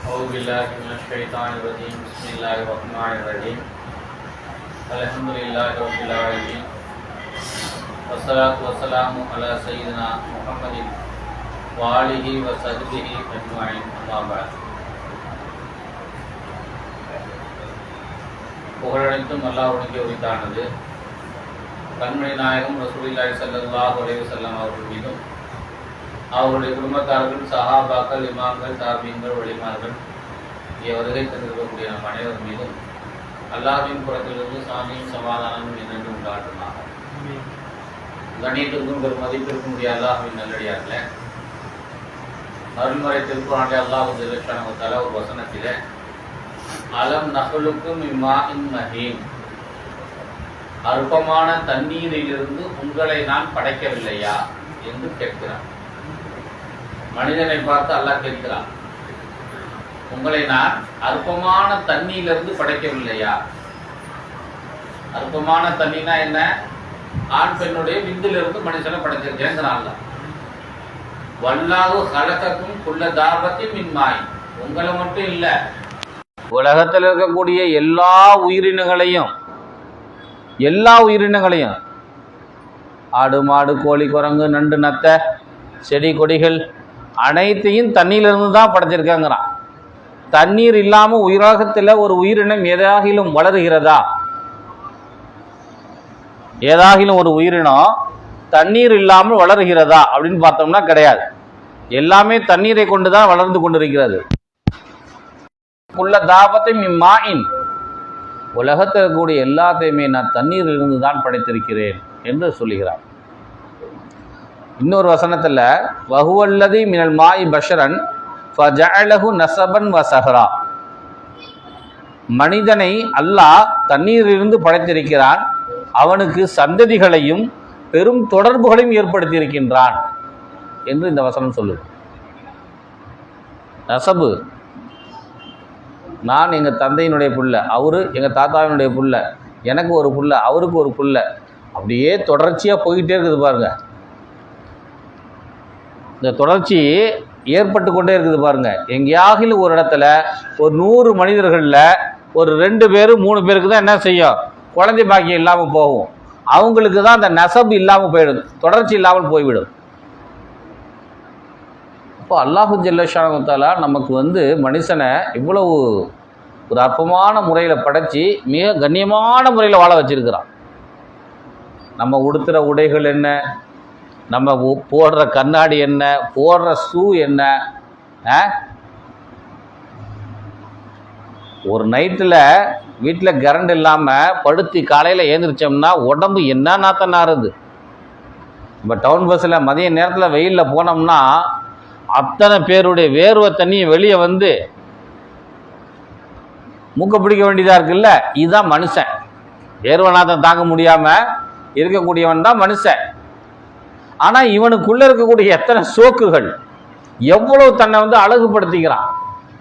أعوذ بالله من الشيطان الرجيم بسم الله الرحمن الرحيم الحمد لله رب العالمين والصلاة والسلام على سيدنا محمد وآله وصحبه أجمعين أما بعد புகழனைத்தும் அல்லாஹ்வுடைய உரித்தானது கண்மணி நாயகம் ரசூலில்லாஹி ஸல்லல்லாஹு அலைஹி வஸல்லம் அவர்கள் மீதும் அவருடைய குடும்பத்தார்கள் சஹாபாக்கள் இமாம்கள் தார்மீன்கள் வழிமார்கள் இங்கே வருகை தந்திருக்கக்கூடிய நம் அனைவர் மீதும் அல்லாஹ்வின் புறத்திலிருந்து சாமியும் சமாதானமும் என்னென்று உண்டாட்டுமாக கணியத்திற்கும் பெரும் மதிப்பிற்கும் உடைய அல்லாஹ்வின் நல்லடியார்களே அருள்முறை திருக்குறாண்டே அல்லாஹ் ஜெல்லஷானவத்தால ஒரு வசனத்தில் அலம் நகலுக்கும் இம்மாயின் மஹீம் அற்பமான தண்ணீரிலிருந்து உங்களை நான் படைக்கவில்லையா? என்று கேட்கிறான். மனிதனை பார்த்து அல்லாஹ் கேட்கிறான். உங்களை நான் அற்பமான தண்ணியிலிருந்து படைக்கவில்லையா? அற்பமான தண்ணினா என்ன? ஆண் பெண்ணுடைய விந்திலிருந்து மனுஷனை படைச்சிருக்கேங்கிறான்ல வல்லாவு கலக்கக்கும் குள்ள தாபத்தின் மின்மாய். உங்களை மட்டும் இல்லை உலகத்தில் இருக்கக்கூடிய எல்லா உயிரினங்களையும் எல்லா உயிரினங்களையும் ஆடு மாடு கோழி குரங்கு நண்டு நத்தை செடி கொடிகள் அனைத்தையும் தண்ணியிலிருந்து தான் படைச்சிருக்காங்கிறான். தண்ணீர் இல்லாமல் உயிரோகத்தில் ஒரு உயிரினம் ஏதாகிலும் வளருகிறதா? ஏதாகிலும் ஒரு உயிரினம் தண்ணீர் இல்லாமல் வளருகிறதா அப்படின்னு பார்த்தோம்னா கிடையாது. எல்லாமே தண்ணீரை கொண்டு தான் வளர்ந்து கொண்டிருக்கிறது. உள்ள தாபத்தை மிம்மாயின் உலகத்தில் இருக்கக்கூடிய எல்லாத்தையுமே நான் தண்ணீரிலிருந்து தான் படைத்திருக்கிறேன் என்று சொல்லுகிறார் இன்னொரு வசனத்தில் வகுவல்லதி மினல் மாய் பஷரன் ஃபஜஅலஹு நசபன் வசஹரா மனிதனை அல்லாஹ் தண்ணீரிலிருந்து படைத்திருக்கிறான். அவனுக்கு சந்ததிகளையும் பெரும் தொடர்புகளையும் ஏற்படுத்தியிருக்கின்றான் என்று இந்த வசனம் சொல்லுது. நசபு நான் எங்கள் தந்தையினுடைய புள்ள அவரு எங்கள் தாத்தாவினுடைய புள்ள எனக்கு ஒரு புள்ள அவருக்கு ஒரு புள்ள. அப்படியே தொடர்ச்சியாக போய்கிட்டே இருக்குது பாருங்கள் இந்த தொடர்ச்சி ஏற்பட்டு கொண்டே இருக்குது பாருங்கள் எங்கேயாகில் ஒரு இடத்துல ஒரு நூறு மனிதர்களில் ஒரு ரெண்டு பேர் மூணு பேருக்கு தான் என்ன செய்யும்? குழந்தை பாக்கியம் இல்லாமல் போகும். அவங்களுக்கு தான் அந்த நெசப்பு இல்லாமல் போயிடும் தொடர்ச்சி இல்லாமல் போய்விடும். இப்போ அல்லாஹு ஜல்லஷானத்தாலா நமக்கு வந்து மனுஷனை இவ்வளவு ஒரு அற்பமான முறையில் படைச்சி மிக கண்ணியமான முறையில் வாழ வச்சிருக்கிறான். நம்ம உடுத்துகிற உடைகள் என்ன? நம்ம போடுற கண்ணாடி என்ன போடுற ஷூ என்ன ஆ? ஒரு நைட்டில் வீட்டில் கரண்ட் இல்லாமல் படுத்தி காலையில் ஏந்திரிச்சோம்னா உடம்பு என்ன நாத்தம் நாறுது இப்போ டவுன் பஸ்ஸில் மதிய நேரத்தில் வெயிலில் போனோம்னா அத்தனை பேருடைய வேர்வை தண்ணியை வெளியே வந்து மூக்க பிடிக்க வேண்டியதாக இருக்குல்ல? இதுதான் மனுஷன். வேர்வை நாத்தம் தாங்க முடியாமல் இருக்கக்கூடியவன் தான் மனுஷன். ஆனால் இவனுக்குள்ளே இருக்கக்கூடிய எத்தனை சோக்குகள்? எவ்வளவு தன்னை வந்து அழகுபடுத்திக்கிறான்?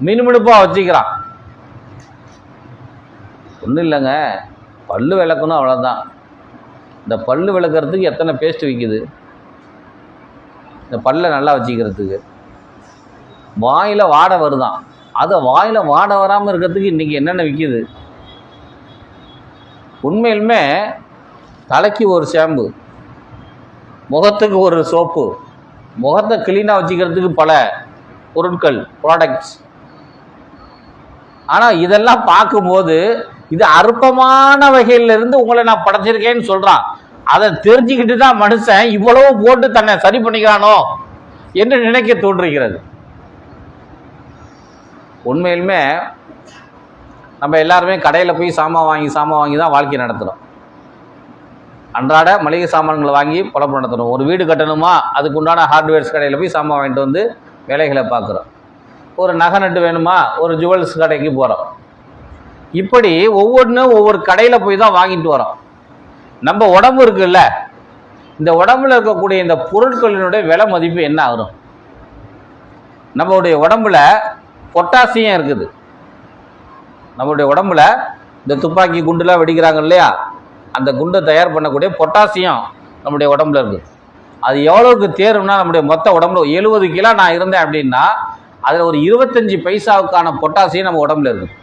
மினுமினுப்பாக வச்சுக்கிறான். ஒன்றும் இல்லைங்க. பல்லு விளக்கணும் அவ்வளோதான் இந்த பல்லு விளக்குறதுக்கு எத்தனை பேஸ்ட் விற்கிது இந்த பல்லை நல்லா வச்சுக்கிறதுக்கு. வாயில் வாடை வருதான். அதை வாயில் வாடை வராமல் இருக்கிறதுக்கு இன்றைக்கி என்னென்ன விற்கிது உண்மையிலுமே தலைக்கு ஒரு ஷாம்பு. முகத்துக்கு ஒரு சோப்பு. முகத்தை க்ளீனாக வச்சுக்கிறதுக்கு பல பொருட்கள் ப்ராடக்ட்ஸ் ஆனால் இதெல்லாம் பார்க்கும்போது இது அற்பமான வகையிலிருந்து உங்களை நான் படைச்சிருக்கேன்னு சொல்கிறான் அதை தெரிஞ்சுக்கிட்டு தான் மனுஷன் இவ்வளவு போட்டு தன்னை சரி பண்ணிக்கிறானோ என்று நினைக்க தோன்றுகிறது. உண்மையிலுமே நம்ம எல்லாருமே கடையில் போய் சாமான் வாங்கி சாமான் வாங்கி தான் வாழ்க்கை நடத்துகிறோம் அன்றாட மளிகை சாமான்களை வாங்கி பொழப்பு நடத்தணும் ஒரு வீடு கட்டணுமா? அதுக்கு உண்டான ஹார்ட்வேர்ஸ் கடையில் போய் சாமான் வாங்கிட்டு வந்து வேலைகளை பார்க்குறோம். ஒரு நகை நட்டு வேணுமா? ஒரு ஜுவல்ஸ் கடைக்கு போகிறோம் இப்படி ஒவ்வொன்றும் ஒவ்வொரு கடையில் போய் தான் வாங்கிட்டு வரோம். நம்ம உடம்பு இருக்குல்ல? இந்த உடம்புல இருக்கக்கூடிய இந்த பொருட்களினுடைய விலை மதிப்பு என்ன ஆகும்? நம்மளுடைய உடம்புல பொட்டாசியம் இருக்குது. நம்மளுடைய உடம்புல இந்த துப்பாக்கி குண்டுலாம் வெடிக்கிறாங்க இல்லையா? அந்த குண்டை தயார் பண்ணக்கூடிய பொட்டாசியம் நம்முடைய உடம்புல இருக்குது அது எவ்வளோக்கு தேரும்னா நம்முடைய மொத்த உடம்புல எழுபது கிலோ நான் இருந்தேன் அப்படின்னா அதில் ஒரு இருபத்தஞ்சி பைசாவுக்கான பொட்டாசியம் நம்ம உடம்புல இருக்குது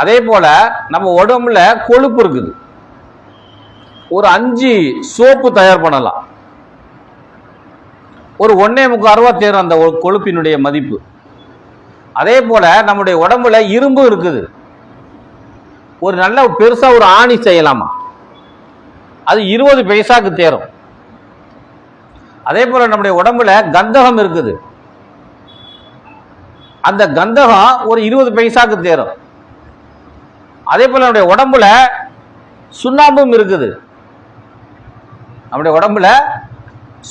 அதே போல் நம்ம உடம்புல கொழுப்பு இருக்குது. ஒரு அஞ்சு சோப்பு தயார் பண்ணலாம். ஒரு ஒன்னே முக்கால் ரூபா தேரும் அந்த கொழுப்பினுடைய மதிப்பு. அதே போல் நம்முடைய உடம்புல இரும்பு இருக்குது. ஒரு நல்ல பெருசா ஒரு ஆணி செய்யலாமா? அது இருபது பைசாக்கு தேரும். அதே போல நம்முடைய உடம்புல கந்தகம் இருக்குது. அந்த கந்தகம் ஒரு இருபது பைசாக்கு தேரும். அதே போல நம்முடைய உடம்புல சுண்ணாம்பும் இருக்குது. நம்முடைய உடம்புல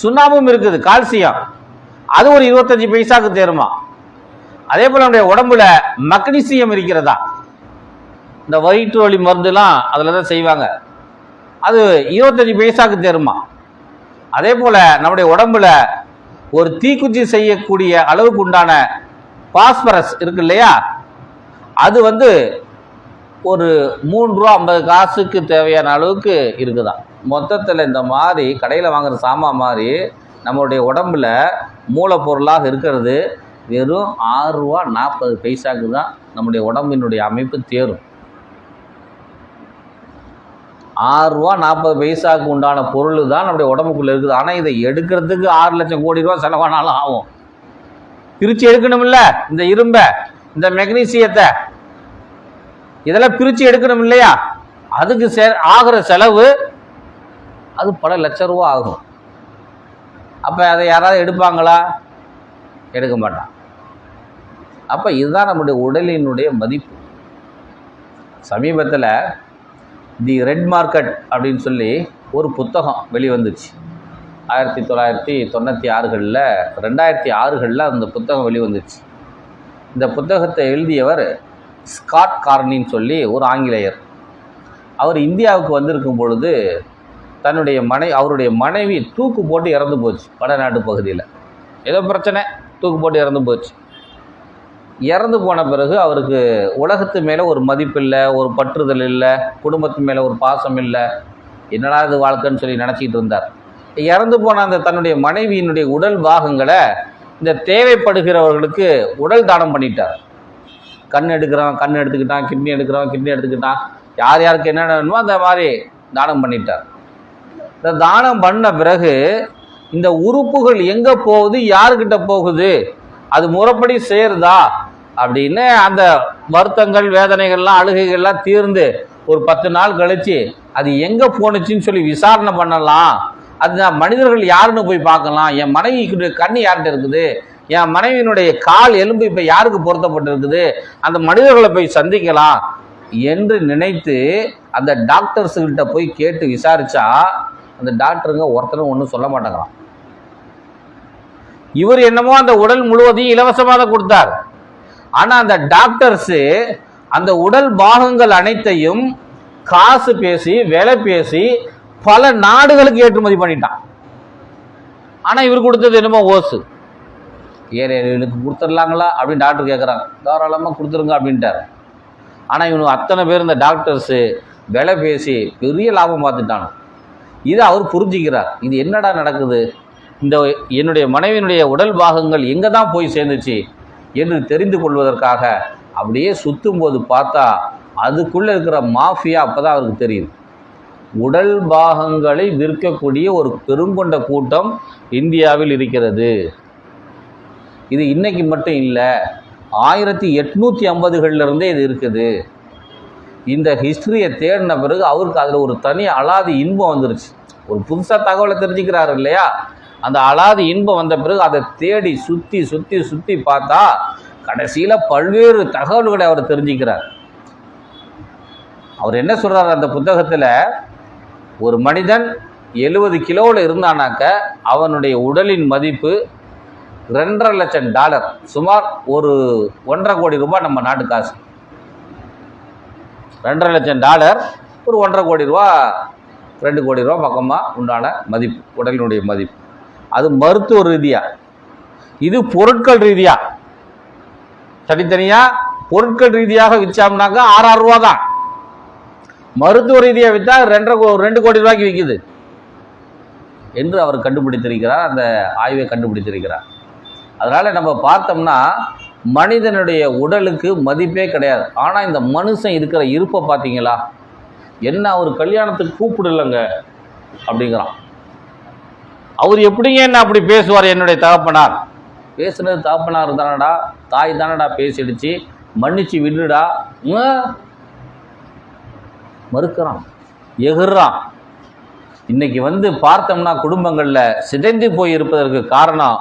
சுண்ணாம்பும் இருக்குது கால்சியம். அது ஒரு இருபத்தஞ்சு பைசாக்கு தேருமா? அதே போல நம்முடைய உடம்புல மக்னீசியம் இருக்கிறதா? இந்த வயிற்று வலி மருந்துலாம் அதில் தான் செய்வாங்க. அது இருபத்தஞ்சி பைசாக்கு தேருமா? அதே போல் நம்முடைய உடம்புல ஒரு தீக்குச்சி செய்யக்கூடிய அளவுக்கு உண்டான பாஸ்பரஸ் இருக்கு இல்லையா? அது வந்து ஒரு மூணு ரூபா ஐம்பது காசுக்கு தேவையான அளவுக்கு இருக்குதான். மொத்தத்தில் இந்த மாதிரி கடையில் வாங்குற சாமான் மாதிரி நம்மளுடைய உடம்புல மூலப்பொருளாக இருக்கிறது வெறும் ஆறு ரூபா நாற்பது பைசாக்கு தான் நம்முடைய உடம்பினுடைய அமைப்பு தேரும். ஆறு ரூபா நாற்பது பைசாவுக்கு உண்டான பொருள் தான் நம்முடைய உடம்புக்குள்ளே இருக்குது. ஆனால் இதை எடுக்கிறதுக்கு ஆறு லட்சம் கோடி ரூபா செலவானாலும் ஆகும். பிரித்து எடுக்கணும்ல? இந்த இரும்பை இந்த மெக்னீசியத்தை. இதெல்லாம் பிரித்து எடுக்கணும் இல்லையா? அதுக்கு செ ஆகிற செலவு அது பல லட்ச ரூபா ஆகும். அப்போ அதை யாராவது எடுப்பாங்களா? எடுக்க மாட்டான். அப்போ இதுதான் நம்முடைய உடலினுடைய மதிப்பு. சமீபத்தில் தி ரெட் மார்க்கெட் அப்படின்னு சொல்லி ஒரு புத்தகம் வெளிவந்துச்சு. ஆயிரத்தி தொள்ளாயிரத்தி தொண்ணூற்றி ஆறுகளில் ரெண்டாயிரத்தி ஆறுகளில் அந்த புத்தகம் வெளிவந்துச்சு. இந்த புத்தகத்தை எழுதியவர் ஸ்காட் கார்னின்னு சொல்லி ஒரு ஆங்கிலேயர். அவர் இந்தியாவுக்கு வந்திருக்கும் பொழுது தன்னுடைய மனை அவருடைய மனைவி தூக்கு போட்டு இறந்து போச்சு வடநாட்டு பகுதியில். ஏதோ பிரச்சனை தூக்கு போட்டு இறந்து போச்சு. இறந்து போன பிறகு அவருக்கு உலகத்து மேலே ஒரு மதிப்பு இல்லை ஒரு பற்றுதல் இல்லை குடும்பத்து மேலே ஒரு பாசம் இல்லை. என்னடா இது வாழ்க்கைன்னு சொல்லி நினச்சிக்கிட்டு இருந்தார். இறந்து போன அந்த தன்னுடைய மனைவியினுடைய உடல் பாகங்களை இந்த தேவைப்படுகிறவர்களுக்கு உடல் தானம் பண்ணிட்டார். கண் எடுக்கிறவன் கண் எடுத்துக்கிட்டான் கிட்னி எடுக்கிறவன் கிட்னி எடுத்துக்கிட்டான். யார் யாருக்கு என்னென்ன வேணுமோ அந்த மாதிரி தானம் பண்ணிட்டார். இந்த தானம் பண்ண பிறகு இந்த உறுப்புகள் எங்கே போகுது யாருக்கிட்ட போகுது அது முறைப்படி சேருதா அப்படின்னு அந்த வருத்தங்கள் வேதனைகள்லாம் அழுகைகள்லாம் தீர்ந்து ஒரு பத்து நாள் கழிச்சு அது எங்கே போணுச்சுன்னு சொல்லி விசாரணை பண்ணலாம். அது நான் மனிதர்கள் யாருன்னு போய் பார்க்கலாம். என் மனைவிக்கு கண் யார்கிட்ட இருக்குது? என் மனைவியினுடைய கால் எலும்பு இப்போ யாருக்கு பொருத்தப்பட்டிருக்குது? அந்த மனிதர்களை போய் சந்திக்கலாம் என்று நினைத்து அந்த டாக்டர்ஸுக்கிட்ட போய் கேட்டு விசாரிச்சா அந்த டாக்டருங்க ஒருத்தரும் ஒன்றும் சொல்ல மாட்டேங்கிறான். இவர் என்னமோ அந்த உடல் முழுவதையும் இலவசமாக தான் கொடுத்தார். ஆனால் அந்த டாக்டர்ஸு அந்த உடல் பாகங்கள் அனைத்தையும் காசு பேசி விலை பேசி பல நாடுகளுக்கு ஏற்றுமதி பண்ணிட்டான். ஆனால் இவர் கொடுத்தது என்னமோ ஓசு. ஏழைகளுக்கு கொடுத்துடலாங்களா அப்படின்னு டாக்டர் கேட்குறாங்க தாராளமாக கொடுத்துருங்க அப்படின்ட்டார். ஆனால் இவனுக்கு அத்தனை பேர் இந்த டாக்டர்ஸு விலை பேசி பெரிய லாபம் பார்த்துட்டானு இதை அவர் புரிஞ்சுக்கிறார். இது என்னடா நடக்குது? இந்த என்னுடைய மனைவியினுடைய உடல் பாகங்கள் எங்கே தான் போய் சேர்ந்துச்சு? என்று தெரிந்து கொள்வதற்காக அப்படியே சுற்றும் போது பார்த்தா அதுக்குள்ளே இருக்கிற மாஃபியா அப்போ தான் அவருக்கு தெரியுது உடல் பாகங்களை விற்கக்கூடிய ஒரு பெருங்கொண்ட கூட்டம் இந்தியாவில் இருக்கிறது. இது இன்னைக்கு மட்டும் இல்லை ஆயிரத்தி எட்நூற்றி ஐம்பதுகள்லேருந்தே இது இருக்குது. இந்த ஹிஸ்ட்ரியை தேடின பிறகு அவருக்கு அதில் ஒரு தனி அலாதி இன்பம் வந்துருச்சு. ஒரு புதுசாக தகவலை தெரிஞ்சுக்கிறாரு இல்லையா? அந்த அலாதி இன்பம் வந்த பிறகு அதை தேடி சுற்றி சுற்றி சுற்றி பார்த்தா கடைசியில் பல்வேறு தகவல்களை அவர் தெரிஞ்சுக்கிறார். அவர் என்ன சொல்கிறார் அந்த புத்தகத்தில்? ஒரு மனிதன் எழுபது கிலோவில் இருந்தானாக்க அவனுடைய உடலின் மதிப்பு ரெண்டரை லட்சம் டாலர் சுமார் ஒரு ஒன்றரை கோடி ரூபாய் நம்ம நாட்டு காசு. ரெண்டரை லட்சம் டாலர் ஒரு ஒன்றரை கோடி ரூபா ரெண்டு கோடி ரூபா பக்கமாக உண்டான மதிப்பு உடலினுடைய மதிப்பு. அது மருத்துவ ரீதியாக இது பொருட்கள் ரீதியாக தனித்தனியாக பொருட்கள் ரீதியாக விற்றோம்னாக்கா ஆறாயிரம் ரூபா தான் மருத்துவ ரீதியாக விற்றா ரெண்டரை கோ- ரெண்டு கோடி ரூபாய்க்கு விற்கிது என்று அவர் கண்டுபிடித்திருக்கிறார் அந்த ஆய்வை கண்டுபிடித்திருக்கிறார். அதனால் நம்ம பார்த்தோம்னா மனிதனுடைய உடலுக்கு மதிப்பே கிடையாது. ஆனால் இந்த மனுஷன் இருக்கிற இருப்பை பார்த்தீங்களா? என்ன அவர் கல்யாணத்துக்கு கூப்பிடலைங்க? அப்படிங்கிறான். அவர் எப்படிங்க என்ன அப்படி பேசுவார்? என்னுடைய தகப்பனார். பேசுனது தகப்பனார் தானடா தாய் தானடா பேசிடுச்சு. மன்னிச்சு விடுடா. மறுக்கிறான். எகுறான். இன்னைக்கு வந்து பார்த்தோம்னா குடும்பங்களில் சிதைந்து போய் இருப்பதற்கு காரணம்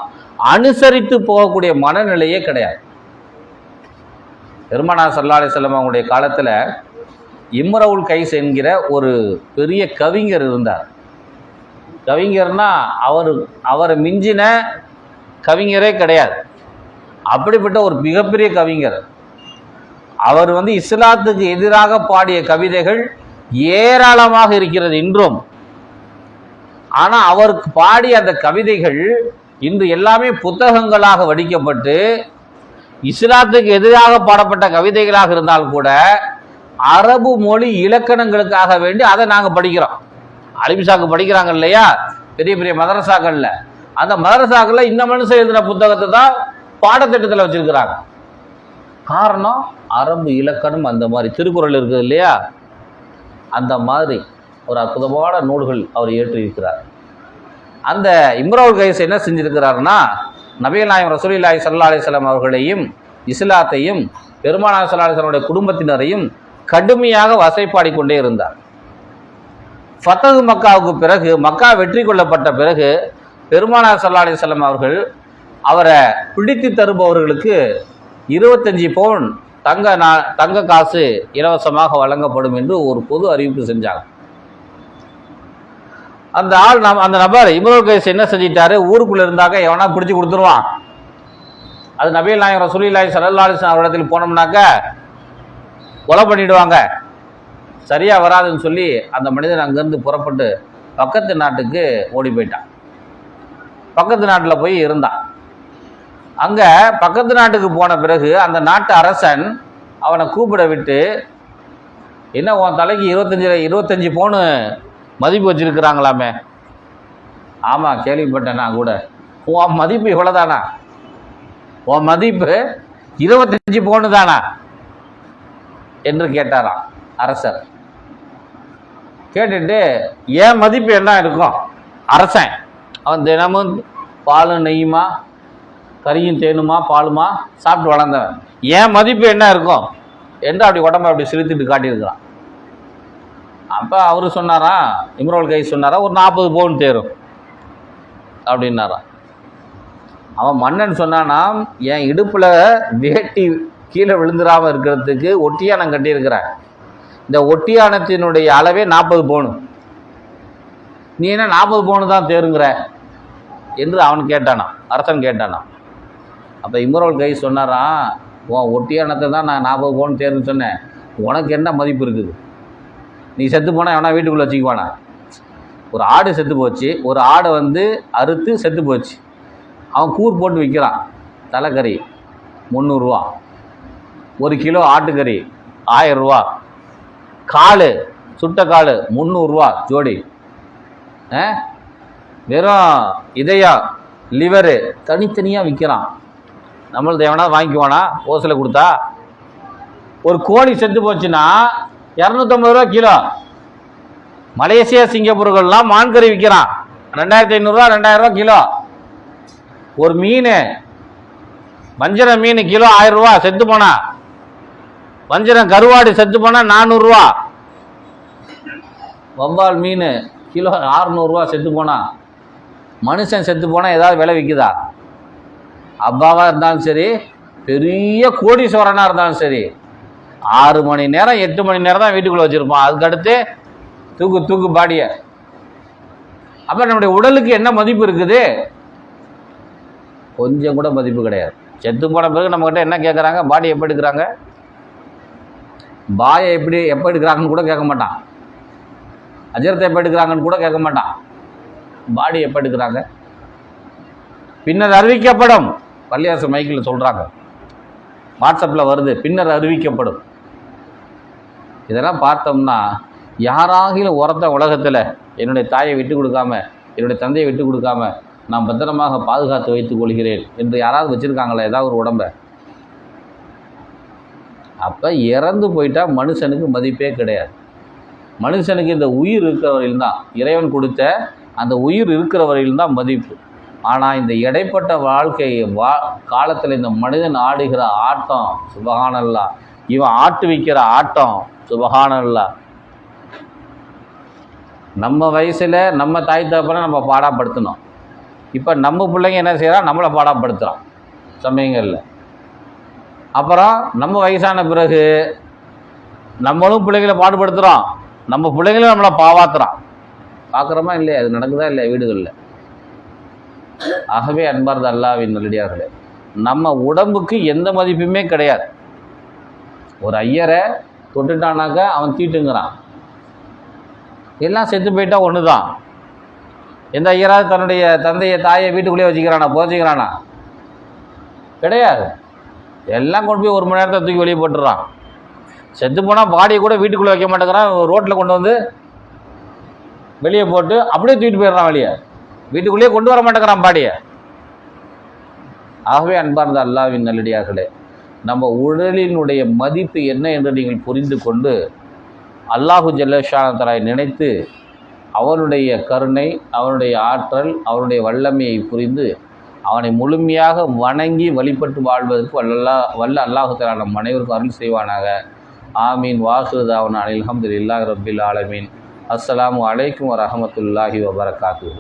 அனுசரித்து போகக்கூடிய மனநிலையே கிடையாது. பெருமானா சல்லா செல்லம் அவங்களுடைய காலத்தில் இம்ரவுல் கைஸ் என்கிற ஒரு பெரிய கவிஞர் இருந்தார். கவிஞர்னா அவர் அவரை மிஞ்சின கவிஞரே கிடையாது. அப்படிப்பட்ட ஒரு மிகப்பெரிய கவிஞர். அவர் வந்து இஸ்லாத்துக்கு எதிராக பாடிய கவிதைகள் ஏராளமாக இருக்கிறது இன்றும். ஆனால் அவருக்கு பாடிய அந்த கவிதைகள் இன்று எல்லாமே புத்தகங்களாக வடிக்கப்பட்டு இஸ்லாத்துக்கு எதிராக பாடப்பட்ட கவிதைகளாக இருந்தால் கூட அரபு மொழி இலக்கணங்களுக்காக வேண்டி அதை நாங்கள் படிக்கிறோம். அலிமிசாக்கு படிக்கிறாங்க இல்லையா? பெரிய பெரிய மதரசாக்கள்ல. அந்த மதரசாக்கள்ல இந்த மனுஷன் எழுதின புத்தகத்தை தான் பாடத்திட்டத்தில் வச்சிருக்கிறாங்க. காரணம் அரபு இலக்கணம் அந்த மாதிரி திருக்குறள் இருக்குது இல்லையா? அந்த மாதிரி ஒரு அற்புதமான நூல்கள் அவர் ஏற்றிருக்கிறார் அந்த இம்ரவுல் கைஸ் என்ன செஞ்சிருக்கிறாருன்னா நபியநாயம் நாயம் சல்லா அலிஸ்லாம் அவர்களையும் இஸ்லாத்தையும் பெருமானா சல்லா அலிஸ்லாமுடைய குடும்பத்தினரையும் கடுமையாக வசைப்பாடி கொண்டே இருந்தார். ஃபத்தகு மக்காவுக்கு பிறகு மக்கா வெற்றி கொள்ளப்பட்ட பிறகு பெருமானார் சல்லா அலிசல்லாம் அவர்கள் அவரை பிடித்து தருபவர்களுக்கு இருபத்தஞ்சி பவுன் தங்க நா தங்க காசு இலவசமாக வழங்கப்படும் என்று ஒரு பொது அறிவிப்பு செஞ்சாங்க. அந்த ஆள் நம் அந்த நபர் இம்ரோல் கைஸ் என்ன செஞ்சிட்டாரு? ஊருக்குள்ளே இருந்தாக்க எவனா பிடிச்சி கொடுத்துருவான். அது நபிகள் நாயகம் ரசூலில்லாஹி ஸல்லல்லாஹு அலைஹி அவரிடத்தில் போனோம்னாக்க கொலை பண்ணிடுவாங்க. சரியா வராதுன்னு சொல்லி அந்த மனிதன் அங்கேருந்து புறப்பட்டு பக்கத்து நாட்டுக்கு ஓடி போயிட்டான். பக்கத்து நாட்டில் போய் இருந்தான். அங்கே பக்கத்து நாட்டுக்கு போன பிறகு அந்த நாட்டு அரசன் அவனை கூப்பிட விட்டு என்ன உன் தலைக்கு இருபத்தஞ்சி இருபத்தஞ்சி பவுனு மதிப்பு வச்சிருக்கிறாங்களாமே? ஆமாம் கேள்விப்பட்டேன் நான் கூட. உன் மதிப்பு இவ்வளோதானா உன் மதிப்பு இருபத்தஞ்சி பவுனு தானா என்று கேட்டாராம். அரசர். கேட்டுட்டு என் மதிப்பு என்ன இருக்கும்? அரசன். அவன் தினமும் பாலும் நெய்யுமா? கறியும் தேனுமா? பாலுமா? சாப்பிட்டு வளர்ந்தவன். என் மதிப்பு என்ன இருக்கும்? என்று அப்படி உடம்பை அப்படி செலுத்திட்டு காட்டியிருக்கிறான். அப்போ அவர் சொன்னாரா? இம்ரோல் கை சொன்னாரா? ஒரு நாற்பது பவுன் தேரும். அப்படின்னாரா. அவன் மன்னன் சொன்னானா என் இடுப்பில் வேட்டி கீழே விழுந்துடாமல் இருக்கிறதுக்கு ஒட்டியானம் கட்டியிருக்கிறேன். இந்த ஒட்டியானத்தினுடைய அளவே நாற்பது பவுனு நீ என்ன நாற்பது பவுனு தான் தேருங்கிற? என்று அவன் கேட்டானாம் அரசன் கேட்டானாம் அப்போ இம்ரவல் கை சொன்னாராம் உன் ஒட்டியானத்தை தான் நான் நாற்பது பவுன் தேர்ந்து சொன்னேன். உனக்கு என்ன மதிப்பு இருக்குது? நீ செத்து போனால் எவனா வீட்டுக்குள்ளே வச்சுக்குவானா? ஒரு ஆடு செத்து போச்சு. ஒரு ஆடை வந்து அறுத்து செத்து போச்சு. அவன் கூர் போட்டு விற்கிறான் தலைக்கறி முந்நூறுரூவா ஒரு கிலோ ஆட்டுக்கறி ஆயரூவா கால் சுட்ட காலு முந்நூறுரூவா ஜோடி. ஆ? வெறும் இதயம் லிவரு தனித்தனியாக விற்கிறான் நம்மளது எவனா வாங்கிக்குவானா? ஓசில் கொடுத்தா. ஒரு கோழி செத்து போச்சுன்னா இரநூத்தம்பது ரூபா கிலோ. மலேசியா சிங்கப்பூர்கள்லாம் மான்கறி விற்கிறான் ரெண்டாயிரத்தி ஐநூறுரூவா ரெண்டாயிரரூவா கிலோ. ஒரு மீன் வஞ்சரம் மீன் கிலோ ஆயிரம் ரூபா செத்து போனா. வஞ்சரம் கருவாடு செத்து போனால் நானூறுரூவா வவ்வால் மீன் கிலோ ஆறுநூறுவா செத்து போனால் மனுஷன் செத்து போனால் ஏதாவது விலை விற்குதா அப்பாவாக இருந்தாலும் சரி பெரிய கோடீஸ்வரனாக இருந்தாலும் சரி ஆறு மணி நேரம் எட்டு மணி நேரம் தான் வீட்டுக்குள்ளே வச்சுருப்போம். அதுக்கடுத்து தூக்கு தூக்கு பாடியை. அப்போ நம்முடைய உடலுக்கு என்ன மதிப்பு இருக்குது? கொஞ்சம் கூட மதிப்பு கிடையாது. செத்து போன பிறகு நம்மக்கிட்ட என்ன கேட்குறாங்க பாடி எப்படி எடுக்கிறாங்க பாயை எப்படி எப்போ எடுக்கிறாங்கன்னு கூட கேட்க மாட்டான். அஜரத்தை எப்போ எடுக்கிறாங்கன்னு கூட கேட்க மாட்டான். பாடி எப்போ எடுக்கிறாங்க? பின்னர் அறிவிக்கப்படும். பள்ளியாசு மைக்கில் சொல்கிறாங்க வாட்ஸ்அப்பில் வருது பின்னர் அறிவிக்கப்படும். இதெல்லாம் பார்த்தோம்னா யாராகிலும் உரத்த உலகத்தில் என்னுடைய தாயை விட்டு கொடுக்காம என்னுடைய தந்தையை விட்டு கொடுக்காம நான் பத்திரமாக பாதுகாத்து வைத்துக் கொள்கிறேன் என்று யாராவது வச்சுருக்காங்களா? ஏதாவது ஒரு உடம்ப. அப்போ இறந்து போயிட்டால் மனுஷனுக்கு மதிப்பே கிடையாது. மனுஷனுக்கு இந்த உயிர் இருக்கிற வரையில் தான் இறைவன் கொடுத்த அந்த உயிர் இருக்கிற வரையில் தான் மதிப்பு. ஆனால் இந்த இடைப்பட்ட வாழ்க்கை வா காலத்தில் இந்த மனிதன் ஆடுகிற ஆட்டம் சுபகானல்லா. இவன் ஆட்டு விற்கிற ஆட்டம் சுபகானல்லா. நம்ம வயசில் நம்ம தாய் தகப்பனை நம்ம பாடாப்படுத்தணும். இப்போ நம்ம பிள்ளைங்க என்ன செய்கிறான் நம்மளை பாடாப்படுத்துகிறான் சமயங்களில். அப்புறம் நம்ம வயசான பிறகு நம்மளும் பிள்ளைகளை பாடுபடுத்துகிறோம் நம்ம பிள்ளைங்களும் நம்மளை பாவாத்துறோம். பார்க்குறோமா இல்லையா? அது நடக்குதா இல்லையா வீடுகளில்? ஆகவே அன்பார்ந்த அல்லாவின் நல்லடியார்களே நம்ம உடம்புக்கு எந்த மதிப்புமே கிடையாது. ஒரு ஐயரை தொட்டுட்டானாக்கா அவன் தீட்டுங்கிறான். எல்லாம் செத்து போயிட்டா ஒன்று தான் எந்த ஐயராவது தன்னுடைய தந்தையை தாயை வீட்டுக்குள்ளேயே வச்சுக்கிறானா புதைச்சிக்கிறானா? கிடையாது. எல்லாம் கொண்டு போய் ஒரு மணி நேரத்தை தூக்கி வெளியே போட்டுறான். செத்து போனால் பாடியை கூட வீட்டுக்குள்ளே வைக்க மாட்டேங்கிறான். ரோட்டில் கொண்டு வந்து வெளியே போட்டு அப்படியே தூக்கிட்டு போயிடுறான் வெளியே. வீட்டுக்குள்ளேயே கொண்டு வர மாட்டேங்கிறான் பாடியை ஆகவே அன்பார்ந்த அல்லாவின் நல்லடியார்களே நம்ம உடலினுடைய மதிப்பு என்ன என்று நீங்கள் புரிந்து கொண்டு அல்லாஹு ஜல்லஷானத்தராய் நினைத்து அவனுடைய கருணை அவனுடைய ஆற்றல் அவனுடைய வல்லமையை புரிந்து அவனை முழுமையாக வணங்கி வழிபட்டு வாழ்வதற்கு வல்லல்லா வல்ல அல்லாஹு நம் அனைவருக்கும் அருள் செய்வானாக. ஆமீன். வாசுதாவன் அனில் அஹமதுல்லாஹ் ரபில் ஆலமீன். அஸ்லாம் அலைக்கும் வரமத்துல்லாஹி வபரகாத்து